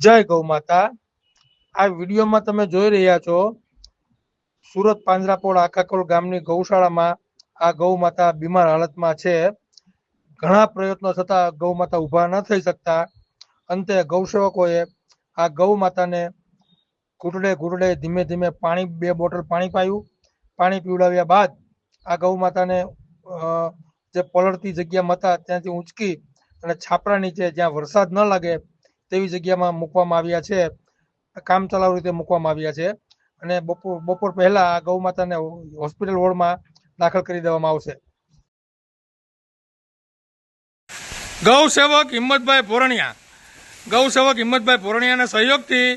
જય ગૌ માતા. આ વિડીયોમાં તમે જોઈ રહ્યા છો સુરત પાંજરાપોળ આકાકોલ ગામની ગૌશાળામાં આ ગૌ માતા બીમાર હાલતમાં છે. ઘણા પ્રયત્નો છતાં ગૌ માતા ઊભા ન થઈ શકતા. અંતે ગૌસેવકોએ આ ગૌ માતાને ઘૂંટડે ઘૂંટડે ધીમે ધીમે પાણી બે બોટલ પાણી પાયું. પાણી પીવડાવ્યા બાદ આ ગૌ માતાને જે પલળતી જગ્યામાં હતા ત્યાંથી ઊંચકી અને છાપરા નીચે જ્યાં વરસાદ ન લાગે તેવી જગ્યામાં મૂકવામાં આવ્યા છે. કામ ચલાવ રીતે મૂકવામાં આવ્યા છે અને બપોર બપોર પહેલા ગૌ માતાને હોસ્પિટલ વોર્ડમાં દાખલ કરી દેવામાં આવશે. ગૌ સેવક હિંમતભાઈ પોરણિયા. ગૌ સેવક હિંમતભાઈ પોરણિયાના સહયોગથી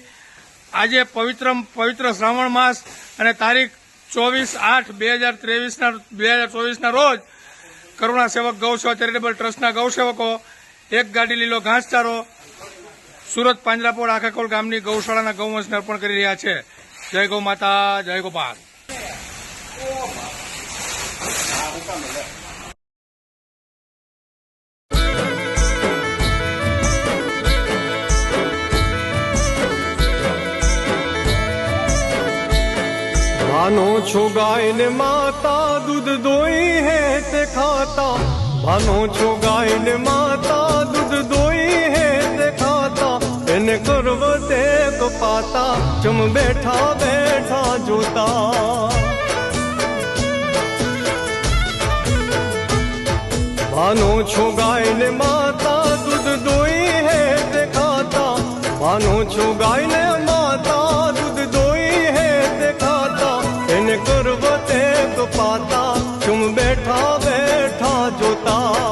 આજે પવિત્ર પવિત્ર શ્રાવણ માસ અને તારીખ ચોવીસ આઠ બે હજાર ત્રેવીસના, બે હજાર ચોવીસના રોજ કરુણા સેવક ગૌ સેવા ચેરિટેબલ ટ્રસ્ટના ગૌ સેવકો, એક ગાડી લીલો ઘાસચારો સુરત પાંજરાપોળ આખાકોલ ગામની ગૌશાળાના ગૌવંશને અર્પણ કરી રહ્યા છે. જય ગૌ માતા જય ગોપાલ. ભાનો છો ગાય ને માતા, દૂધ દોઈ હે તે ખાતા. ભાનો છો ગાય ને માતા જોવાતા ચમ બેઠા બેઠા જોતા. ભાનો છો ગાય ને માતા દૂધ દોઈ હે તે ખાતા ભાનો છો ગાય ને માતા દૂધ દોઈ હે તે ખાતા એને કરવ તે કપાતા ચુમ બેઠા બેઠા જોતા.